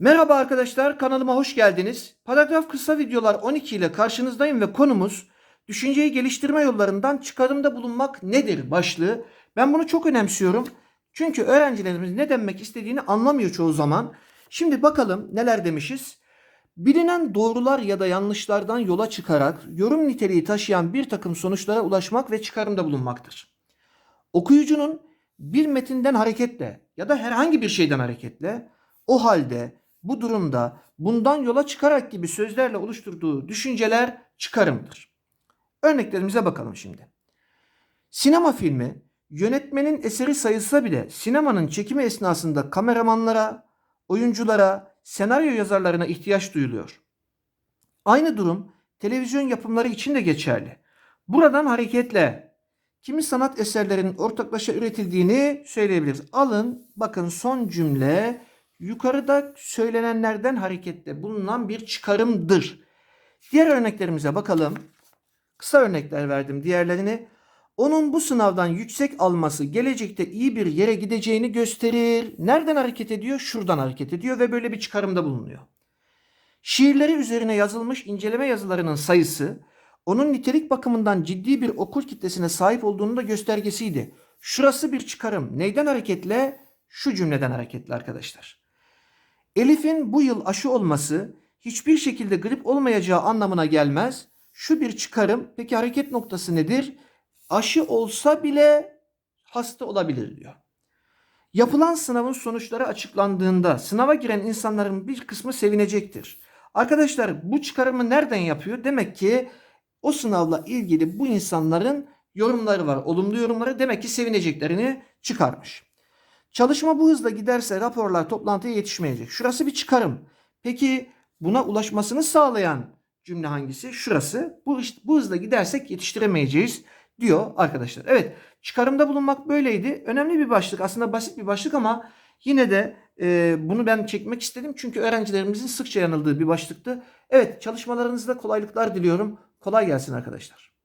Merhaba arkadaşlar, kanalıma hoş geldiniz. Paragraf kısa videolar 12 ile karşınızdayım ve konumuz düşünceyi geliştirme yollarından çıkarımda bulunmak nedir başlığı. Ben bunu çok önemsiyorum. Çünkü öğrencilerimiz ne demek istediğini anlamıyor çoğu zaman. Şimdi bakalım neler demişiz. Bilinen doğrular ya da yanlışlardan yola çıkarak yorum niteliği taşıyan bir takım sonuçlara ulaşmak ve çıkarımda bulunmaktır. Okuyucunun bir metinden hareketle ya da herhangi bir şeyden hareketle o halde, bu durumda, bundan yola çıkarak gibi sözlerle oluşturduğu düşünceler çıkarımdır. Örneklerimize bakalım şimdi. Sinema filmi yönetmenin eseri sayılsa bile sinemanın çekimi esnasında kameramanlara, oyunculara, senaryo yazarlarına ihtiyaç duyuluyor. Aynı durum televizyon yapımları için de geçerli. Buradan hareketle kimi sanat eserlerinin ortaklaşa üretildiğini söyleyebiliriz. Alın bakın son cümle yukarıda söylenenlerden hareketle bulunan bir çıkarımdır. Diğer örneklerimize bakalım. Kısa örnekler verdim diğerlerini. Onun bu sınavdan yüksek alması gelecekte iyi bir yere gideceğini gösterir. Nereden hareket ediyor? Şuradan hareket ediyor ve böyle bir çıkarımda bulunuyor. Şiirleri üzerine yazılmış inceleme yazılarının sayısı onun nitelik bakımından ciddi bir okur kitlesine sahip olduğunun da göstergesiydi. Şurası bir çıkarım. Neyden hareketle? Şu cümleden hareketle arkadaşlar. Elif'in bu yıl aşı olması hiçbir şekilde grip olmayacağı anlamına gelmez. Şu bir çıkarım. Peki hareket noktası nedir? Aşı olsa bile hasta olabilir diyor. Yapılan sınavın sonuçları açıklandığında sınava giren insanların bir kısmı sevinecektir. Arkadaşlar bu çıkarımı nereden yapıyor? Demek ki o sınavla ilgili bu insanların yorumları var. Olumlu yorumları demek ki sevineceklerini çıkarmış. Çalışma bu hızla giderse raporlar toplantıya yetişmeyecek. Şurası bir çıkarım. Peki buna ulaşmasını sağlayan cümle hangisi? Şurası. Bu, bu hızla gidersek yetiştiremeyeceğiz diyor arkadaşlar. Evet çıkarımda bulunmak böyleydi. Önemli bir başlık aslında basit bir başlık ama yine de e, bunu ben çekmek istedim. Çünkü öğrencilerimizin sıkça yanıldığı bir başlıktı. Evet çalışmalarınızda kolaylıklar diliyorum. Kolay gelsin arkadaşlar.